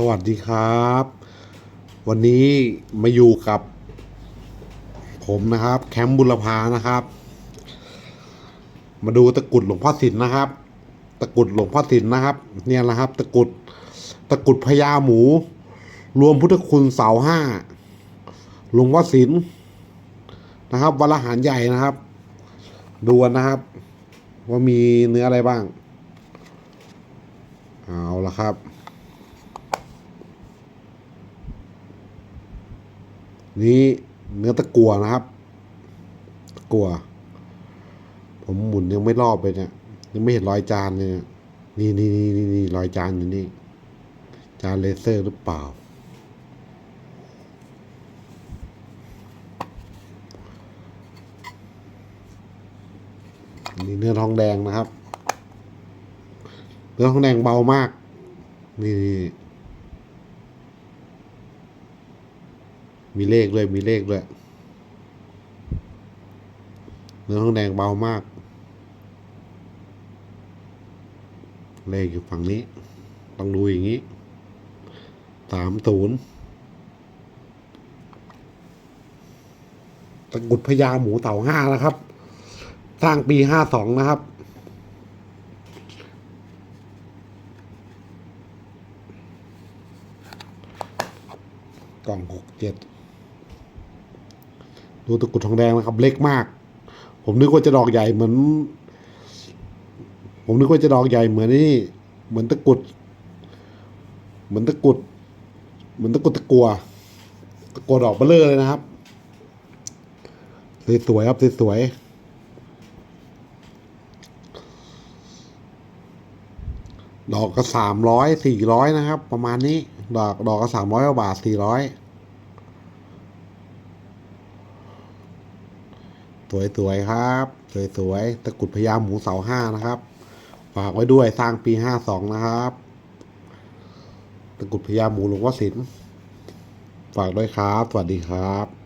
สวัสดีครับ วันนี้มาอยู่กับ ผมนะครับ แคมป์บุรพานะครับ มาดูตะกรุดหลวงพ่อสินนะครับ ตะกรุดหลวงพ่อสินนะครับ เนี่ยนะครับ ตะกรุดตะกรุดพญาหมู รวมพุทธคุณเสาห้าหลวงพ่อสินนะครับวัลหารใหญ่นะครับ ดูนะครับ ว่ามีเนื้ออะไรบ้าง เอาละครับ นี่เนื้อตะกัวนะครับ ตะกัว ผมหมุนยังไม่รอบเลยเนี่ย ยังไม่เห็นรอยจานเลยนี่ยนี่นี่นี่นี่นี่รอยจานอยู่นี่ จานเลเซอร์หรือเปล่า นี่เนื้อทองแดงนะครับ เนื้อทองแดงเบามาก นี่ มีเลขด้วยมีเลขด้วยเนื้อทองแดงเบามาก เลขอยู่ฝั่งนี้ ต้องดูอย่างนี้สามศูนย์ตะกุดพญาหมูเต่าห้านะครับ สร้างปีห้าสองนะครับ กล่องหกเจ็ด ดูตะกุดทองแดงนะครับเล็กมาก ผมนึกว่าจะดอกใหญ่เหมือน ผมนึกว่าจะดอกใหญ่เหมือนนี่เหมือนตะกุด เหมือนตะกุด เหมือนตะกุดตะกัวตะกัวดอกเบลเลอร์เลยนะครับสวยๆครับสวยดอกก็สามร้อยสี่ร้อยนะครับ ประมาณนี้ ดอกดอกก็สามร้อยกว่าบาทสี่ร้อย สวยๆครับ สวยๆตะกุดพญาหมูเสาห้านะครับ ฝากไว้ด้วยสร้างปีห้าสองนะครับตะกุดพญาหมูหลวงวสินฝากด้วยครับ สวัสดีครับ